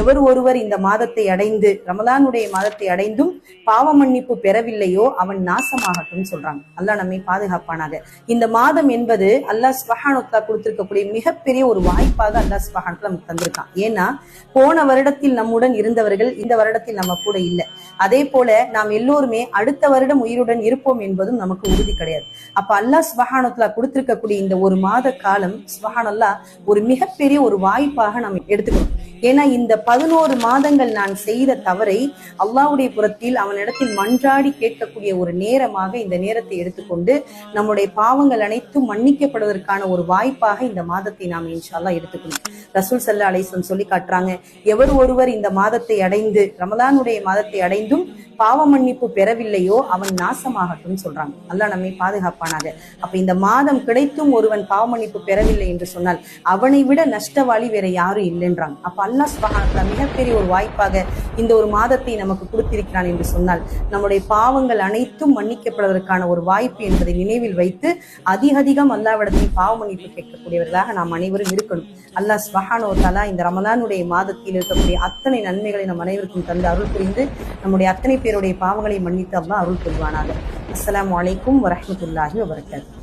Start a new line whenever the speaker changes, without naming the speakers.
எவர் ஒருவர் இந்த மாதத்தை அடைந்து ரமலானுடைய மாதத்தை அடைந்தும் பாவ மன்னிப்பு பெறவில்லையோ அவன் நாசமாகட்டும் சொல்றாங்க. அல்லாஹ் நம்மை பாதுகாப்பானாக. இந்த மாதம் என்பது அல்லாஹ் ஸ்வஹானுத்தா கொடுத்திருக்கக்கூடிய மிகப்பெரிய ஒரு வாய்ப்பாக அல்லாஹ் ஸ்வஹானுத்தா நமக்கு தந்திருக்கான். ஏன்னா போன வருடத்தில் நம்முடன் இருந்தவர்கள் இந்த வருடத்தில் நம்ம கூட இல்லை. அதே போல நாம் எல்லோருமே அடுத்த வருடம் உயிருடன் இருப்போம் என்பதும் நமக்கு உறுதி கிடையாது. அப்ப அல்லாஹ் ஸ்வஹானுத்தா கொடுத்திருக்கக்கூடிய இந்த ஒரு மாத காலம் ஸ்வஹானல்லா ஒரு மிகப்பெரிய ஒரு வாய்ப்பாக நாம் எடுத்துக்கணும். ஏன்னா இந்த பதினோரு மாதங்கள் நான் செய்த தவறை அல்லாவுடைய புறத்தில் அவனிடத்தில் மன்றாடி கேட்கக்கூடிய ஒரு நேரமாக இந்த நேரத்தை எடுத்துக்கொண்டு நம்முடைய பாவங்கள் அனைத்தும் மன்னிக்கப்படுவதற்கான ஒரு வாய்ப்பாக இந்த மாதத்தை நாம் இன்ஷால்லா எடுத்துக்கணும். ரசூல் சல்லா அலிஸ்லம் சொல்லி காட்டுறாங்க எவர் ஒருவர் இந்த மாதத்தை அடைந்து ரமலானுடைய மாதத்தை அடைந்தும் பாவ மன்னிப்பு பெறவில்லையோ அவன் நாசமாகட்டும் சொல்றாங்க. அல்லாஹ் நம்மை பாதுகாப்பானாக. அப்ப இந்த மாதம் கிடைத்தும் ஒருவன் பாவ மன்னிப்பு பெறவில்லை என்று சொன்னால் அவனை விட நஷ்டவாளி வேற யாரும் இல்லைன்றாங்க. அப்ப அல்லாஹ் சுபஹானஹு மிகப்பெரிய ஒரு வாய்ப்பாக இந்த ஒரு மாதத்தை நமக்கு கொடுத்திருக்கிறான் என்று சொன்னால் நம்முடைய பாவங்கள் அனைத்தும் மன்னிக்கப்படுவதற்கான ஒரு வாய்ப்பு என்பதை நினைவில் வைத்து அதிக அதிகம் அல்லாவிடத்தில் பாவ மன்னிப்பு கேட்கக்கூடியவர்களாக நாம் அனைவரும் இருக்கணும். அல்லாஹ் ஸ்வஹானோ தலா இந்த ரமதானுடைய மாதத்தில் இருக்கக்கூடிய அத்தனை நன்மைகளை நம் அனைவருக்கும் தந்து அருள் புரிந்து நம்முடைய அத்தனை பேருடைய பாவங்களை மன்னித்து அல்லாஹ் அருள் புரிவானாக. அஸ்லாம் அலைக்கும் வரமத்துல்லாஹி வபரகாத்துஹு